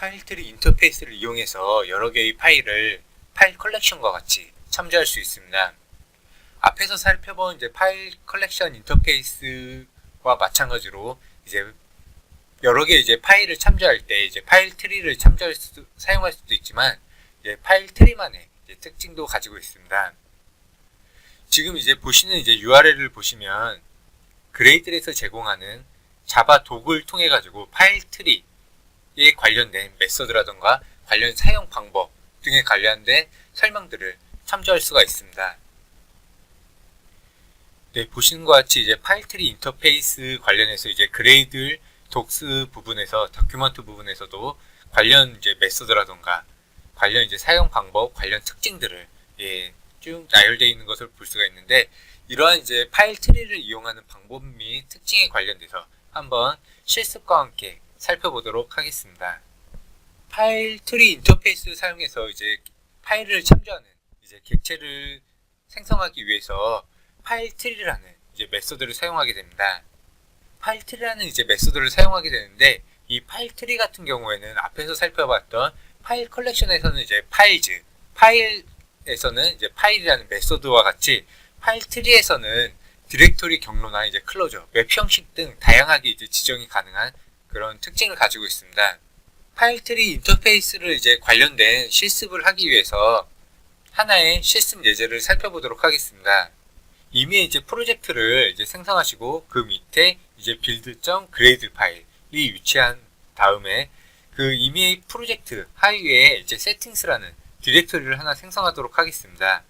파일 트리 인터페이스를 이용해서 여러 개의 파일을 파일 컬렉션과 같이 참조할 수 있습니다. 앞에서 살펴본 이제 파일 컬렉션 인터페이스와 마찬가지로 이제 여러 개 이제 파일을 참조할 때 이제 파일 트리를 참조할 수 사용할 수도 있지만 이제 파일 트리만의 이제 특징도 가지고 있습니다. 지금 이제 보시는 이제 URL을 보시면 그레이들에서 제공하는 자바 도구를 통해 가지고 파일 트리 에 관련된 메서드라던가 관련 사용 방법 등에 관련된 설명들을 참조할 수가 있습니다. 네, 보시는 것 같이 이제 파일 트리 인터페이스 관련해서 이제 그레이드 독스 부분에서 다큐먼트 부분에서도 관련 이제 메서드라던가 관련 이제 사용 방법, 관련 특징들을 예, 쭉 나열되어 있는 것을 볼 수가 있는데 이러한 이제 파일 트리를 이용하는 방법 및 특징에 관련돼서 한번 실습과 함께 살펴보도록 하겠습니다. 파일 트리 인터페이스를 사용해서 이제 파일을 참조하는 이제 객체를 생성하기 위해서 파일 트리라는 이제 메소드를 사용하게 됩니다. 파일 트리라는 이제 메소드를 사용하게 되는데 이 파일 트리 같은 경우에는 앞에서 살펴봤던 파일 컬렉션에서는 이제 파일즈, 파일에서는 이제 파일이라는 메소드와 같이 파일 트리에서는 디렉토리 경로나 이제 클로저, 웹 형식 등 다양하게 이제 지정이 가능한 그런 특징을 가지고 있습니다. 파일 트리 인터페이스를 이제 관련된 실습을 하기 위해서 하나의 실습 예제를 살펴보도록 하겠습니다. 이미 이제 프로젝트를 이제 생성하시고 그 밑에 이제 build.grade 파일이 위치한 다음에 그 이미 프로젝트 하위에 이제 settings,라는 디렉토리를 하나 생성하도록 하겠습니다.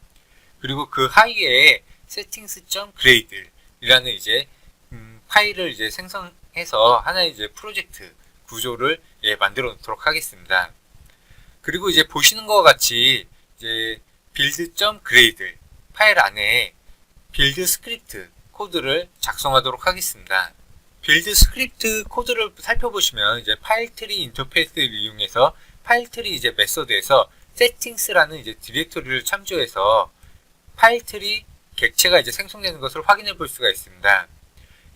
그리고 그 하위에 settings.grade이라는 이제 음, 파일을 이제 생성 해서 하나의 이제 프로젝트 구조를 예, 만들어 놓도록 하겠습니다. 그리고 이제 보시는 것과 같이 이제 build.grade 파일 안에 빌드 스크립트 코드를 작성하도록 하겠습니다. 빌드 스크립트 코드를 살펴보시면 이제 파일 트리 인터페이스를 이용해서 파일 트리 이제 메서드에서 settings라는 이제 디렉토리를 참조해서 파일 트리 객체가 이제 생성되는 것을 확인해 볼 수가 있습니다.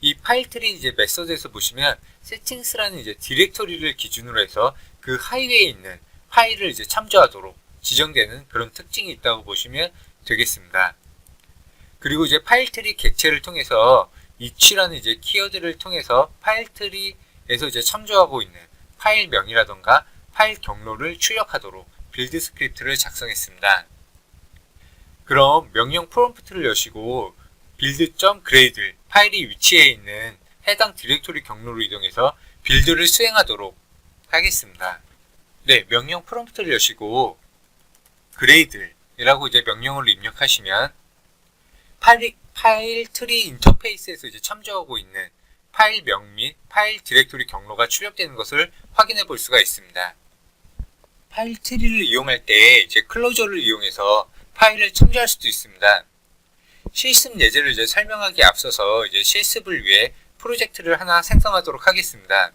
이 파일 트리 이제 메서드에서 보시면 settings라는 이제 디렉토리를 기준으로 해서 그 하위에 있는 파일을 이제 참조하도록 지정되는 그런 특징이 있다고 보시면 되겠습니다. 그리고 이제 파일 트리 객체를 통해서 each라는 이제 키워드를 통해서 파일 트리에서 이제 참조하고 있는 파일명이라던가 파일 경로를 출력하도록 빌드 스크립트를 작성했습니다. 그럼 명령 프롬프트를 여시고 build.grade 파일이 위치해 있는 해당 디렉토리 경로로 이동해서 빌드를 수행하도록 하겠습니다. 네, 명령 프롬프트를 여시고 grade이라고 이제 명령을 입력하시면 파일, 파일 트리 인터페이스에서 이제 참조하고 있는 파일명 및 파일 디렉토리 경로가 출력되는 것을 확인해 볼 수가 있습니다. 파일 트리를 이용할 때 이제 클로저를 이용해서 파일을 참조할 수도 있습니다. 실습 예제를 이제 설명하기 앞서서 이제 실습을 위해 프로젝트를 하나 생성하도록 하겠습니다.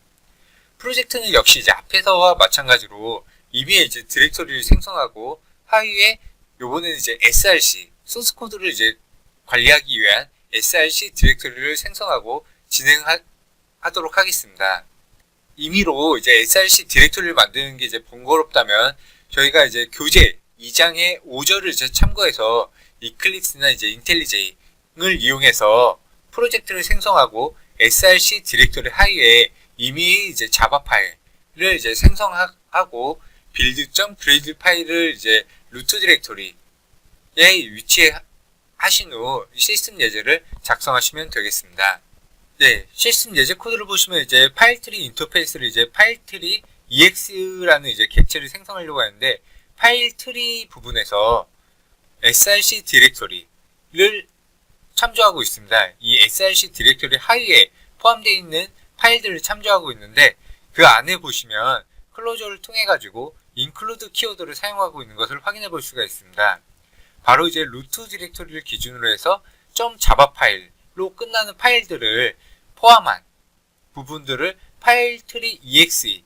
프로젝트는 역시 이제 앞에서와 마찬가지로 이미 이제 디렉토리를 생성하고 하위에 요번에는 이제 src 소스 코드를 이제 관리하기 위한 src 디렉토리를 생성하고 진행하도록 하겠습니다. 임의로 이제 src 디렉토리를 만드는 게 이제 번거롭다면 저희가 이제 교재 2장의 5절을 이제 참고해서 이클립스나 이제 인텔리제이를 이용해서 프로젝트를 생성하고 src 디렉토리 하위에 이미 이제 자바 파일을 이제 생성하고 build.grade 파일을 이제 루트 디렉토리에 위치해 하신 후 시스템 예제를 작성하시면 되겠습니다. 네, 시스템 예제 코드를 보시면 이제 파일 트리 인터페이스를 이제 파일 트리 ex라는 이제 객체를 생성하려고 하는데 파일 트리 부분에서 src 디렉토리를 참조하고 있습니다. 이 src 디렉토리 하위에 포함되어 있는 파일들을 참조하고 있는데 그 안에 보시면 클로저를 통해 가지고 include 키워드를 사용하고 있는 것을 확인해 볼 수가 있습니다. 바로 이제 루트 디렉토리를 기준으로 해서 .java 파일로 끝나는 파일들을 포함한 부분들을 파일 트리 exe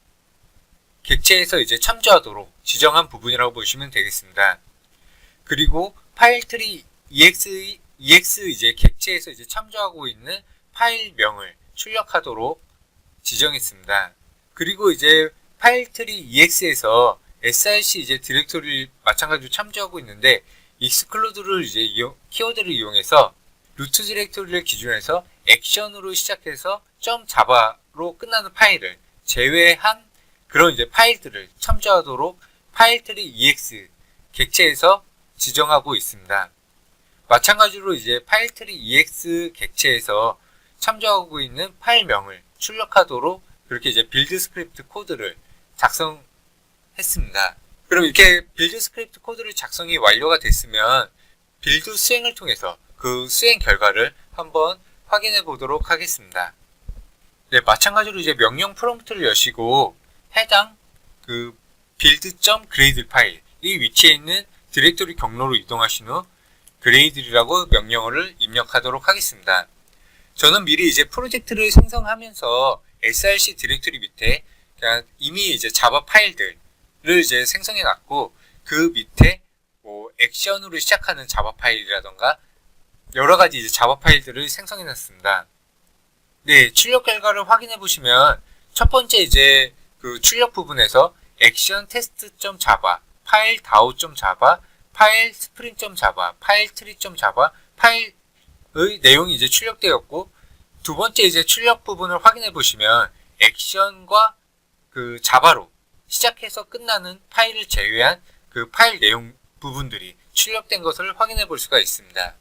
객체에서 이제 참조하도록 지정한 부분이라고 보시면 되겠습니다. 그리고 파일 트리 ex ex 이제 객체에서 이제 참조하고 있는 파일명을 출력하도록 지정했습니다. 그리고 이제 파일 트리 EX에서 src 이제 디렉토리를 마찬가지로 참조하고 있는데 익스클루드를 이제 이용, 키워드를 이용해서 루트 디렉토리를 기준해서 액션으로 시작해서 점 자바로 끝나는 파일을 제외한 그런 이제 파일들을 참조하도록 파일 트리 EX 객체에서 지정하고 있습니다. 마찬가지로 이제 파일 트리 EX 객체에서 참조하고 있는 파일명을 출력하도록 그렇게 이제 빌드 스크립트 코드를 작성했습니다. 그럼 이렇게 빌드 스크립트 코드를 작성이 완료가 됐으면 빌드 수행을 통해서 그 수행 결과를 한번 확인해 보도록 하겠습니다. 네, 마찬가지로 이제 명령 프롬프트를 여시고 해당 그 build.grade 파일 이 위치에 있는 디렉토리 경로로 이동하신 후 grade이라고 명령어를 입력하도록 하겠습니다. 저는 미리 이제 프로젝트를 생성하면서 src 디렉토리 밑에 그냥 이미 이제 자바 파일들을 이제 생성해 놨고 그 밑에 뭐 액션으로 시작하는 자바 파일이라던가 여러 가지 이제 자바 파일들을 생성해 놨습니다. 네, 출력 결과를 확인해 보시면 첫 번째 이제 그 출력 부분에서 액션 테스트.java, 파일 dao.java, 파일 스프링.java, 파일 트리.java, 파일의 내용이 이제 출력되었고 두 번째 이제 출력 부분을 확인해 보시면 액션과 그 자바로 시작해서 끝나는 파일을 제외한 그 파일 내용 부분들이 출력된 것을 확인해 볼 수가 있습니다.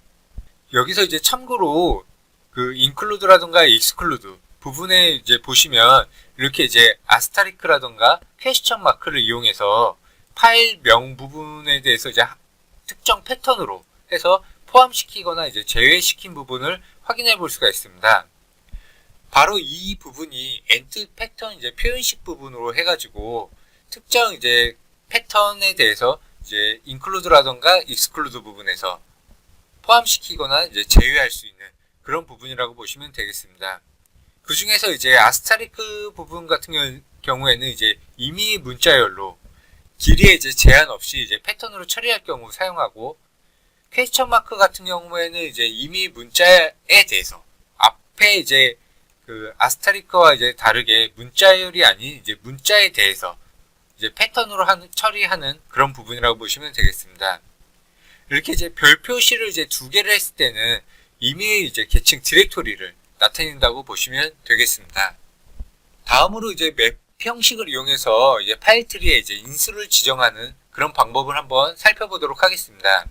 여기서 이제 참고로 그 include라든가 exclude 부분에 이제 보시면 이렇게 이제 아스타리크라든가 퀘스천 마크를 이용해서 파일명 부분에 대해서 이제 특정 패턴으로 해서 포함시키거나 이제 제외시킨 부분을 확인해 볼 수가 있습니다. 바로 이 부분이 엔트 패턴 이제 표현식 부분으로 해가지고 특정 이제 패턴에 대해서 이제 include라던가 exclude 부분에서 포함시키거나 이제 제외할 수 있는 그런 부분이라고 보시면 되겠습니다. 그 중에서 이제 아스타리크 부분 같은 경우에는 이제 이미 문자열로 길이에 이제 제한 없이 이제 패턴으로 처리할 경우 사용하고 퀘스천 마크 같은 경우에는 이제 이미 문자에 대해서 앞에 이제 그 아스타리크와 이제 다르게 문자열이 아닌 이제 문자에 대해서 이제 패턴으로 하는 처리하는 그런 부분이라고 보시면 되겠습니다. 이렇게 이제 별 표시를 이제 두 개를 했을 때는 이미 이제 계층 디렉토리를 나타낸다고 보시면 되겠습니다. 다음으로 이제 맵 형식을 이용해서 이제 파일 트리에 이제 인수를 지정하는 그런 방법을 한번 살펴보도록 하겠습니다.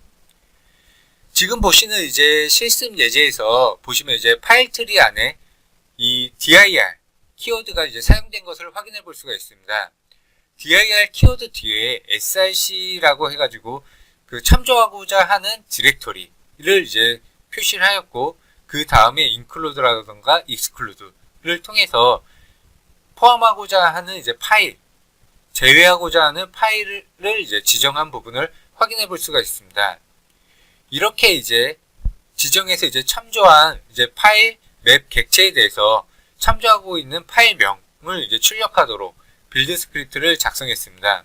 지금 보시는 이제 실습 예제에서 보시면 이제 파일 트리 안에 이 dir 키워드가 이제 사용된 것을 확인해 볼 수가 있습니다. dir 키워드 뒤에 src라고 해가지고 그 참조하고자 하는 디렉토리를 이제 표시를 하였고 그 다음에 include라던가 exclude를 통해서 포함하고자 하는 이제 파일, 제외하고자 하는 파일을 이제 지정한 부분을 확인해 볼 수가 있습니다. 이렇게 이제 지정해서 이제 참조한 이제 파일 맵 객체에 대해서 참조하고 있는 파일명을 이제 출력하도록 빌드 스크립트를 작성했습니다.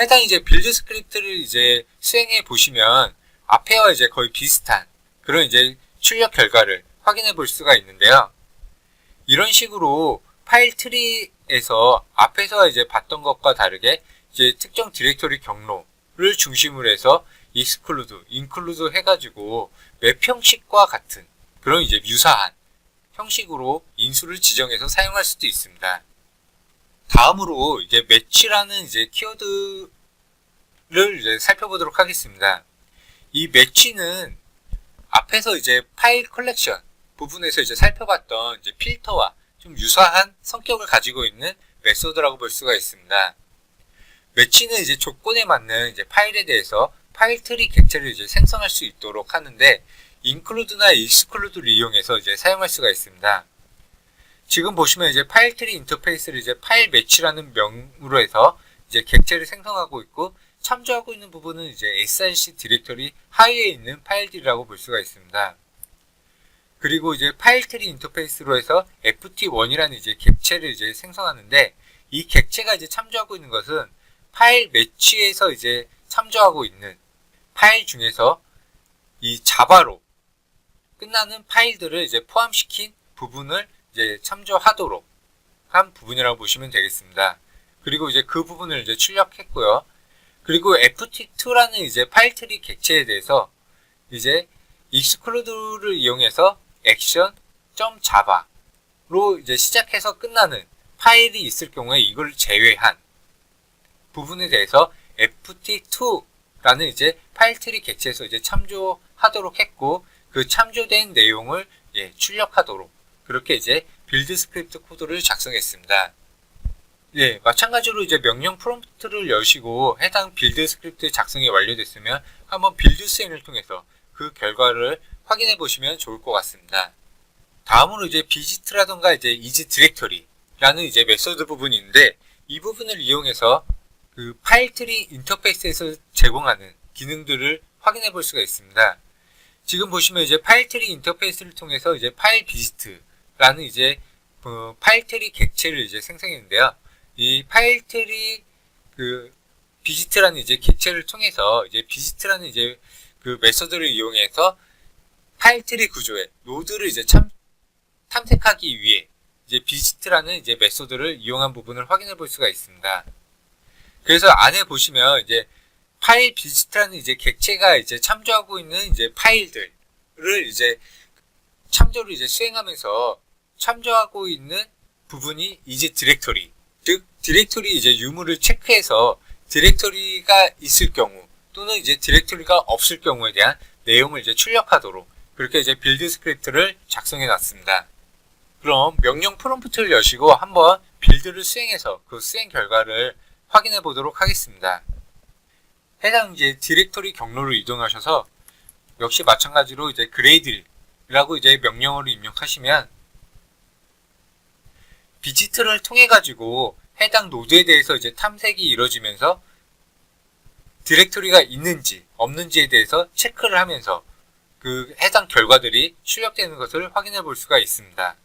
해당 이제 빌드 스크립트를 이제 수행해 보시면 앞에와 이제 거의 비슷한 그런 이제 출력 결과를 확인해 볼 수가 있는데요. 이런 식으로 파일 트리에서 앞에서 이제 봤던 것과 다르게 이제 특정 디렉토리 경로를 중심으로 해서 exclude, include 해가지고 맵 형식과 같은 그런 이제 유사한 형식으로 인수를 지정해서 사용할 수도 있습니다. 다음으로 이제 매치라는 이제 키워드를 이제 살펴보도록 하겠습니다. 이 매치는 앞에서 이제 파일 컬렉션 부분에서 이제 살펴봤던 이제 필터와 좀 유사한 성격을 가지고 있는 메소드라고 볼 수가 있습니다. 매치는 이제 조건에 맞는 이제 파일에 대해서 파일 트리 객체를 이제 생성할 수 있도록 하는데 include나 exclude를 이용해서 이제 사용할 수가 있습니다. 지금 보시면 이제 파일 트리 인터페이스를 이제 파일 매치라는 명으로 해서 이제 객체를 생성하고 있고 참조하고 있는 부분은 이제 src 디렉터리 하위에 있는 파일들이라고 볼 수가 있습니다. 그리고 이제 파일 트리 인터페이스로 해서 ft1이라는 이제 객체를 이제 생성하는데 이 객체가 이제 참조하고 있는 것은 파일 매치에서 이제 참조하고 있는 파일 중에서 이 자바로 끝나는 파일들을 이제 포함시킨 부분을 이제 참조하도록 한 부분이라고 보시면 되겠습니다. 그리고 이제 그 부분을 이제 출력했고요. 그리고 FT2라는 이제 파일 트리 객체에 대해서 이제 익스클루드를 이용해서 action.java로 이제 시작해서 끝나는 파일이 있을 경우에 이걸 제외한 부분에 대해서 FT2라는 이제 파일 트리 객체에서 이제 참조하도록 했고 그 참조된 내용을 예, 출력하도록 그렇게 이제 빌드 스크립트 코드를 작성했습니다. 예, 마찬가지로 이제 명령 프롬프트를 여시고 해당 빌드 스크립트 작성이 완료됐으면 한번 빌드 수행을 통해서 그 결과를 확인해 보시면 좋을 것 같습니다. 다음으로 이제 비지트라던가 이제 이지 디렉터리라는 이제 메소드 부분인데 이 부분을 이용해서 그 파일 트리 인터페이스에서 제공하는 기능들을 확인해 볼 수가 있습니다. 지금 보시면 이제 파일 트리 인터페이스를 통해서 이제 파일 비지트라는 이제 어, 파일 트리 객체를 이제 생성했는데요. 이 파일 트리 그 비지트라는 이제 객체를 통해서 이제 비지트라는 이제 그 메서드를 이용해서 파일 트리 구조에 노드를 이제 참 탐색하기 위해 이제 비지트라는 이제 메소드를 이용한 부분을 확인해 볼 수가 있습니다. 그래서 안에 보시면 이제 파일 비지트라는 이제 객체가 이제 참조하고 있는 이제 파일들을 이제 참조를 이제 수행하면서 참조하고 있는 부분이 이제 디렉토리 즉 디렉토리 이제 유무를 체크해서 디렉토리가 있을 경우 또는 이제 디렉토리가 없을 경우에 대한 내용을 이제 출력하도록 그렇게 이제 빌드 스크립트를 작성해 놨습니다. 그럼 명령 프롬프트를 여시고 한번 빌드를 수행해서 그 수행 결과를 확인해 보도록 하겠습니다. 해당 이제 디렉토리 경로로 이동하셔서 역시 마찬가지로 이제 그레이드라고 이제 명령어를 입력하시면 비지트를 통해 가지고 해당 노드에 대해서 이제 탐색이 이루어지면서 디렉토리가 있는지 없는지에 대해서 체크를 하면서 그 해당 결과들이 출력되는 것을 확인해 볼 수가 있습니다.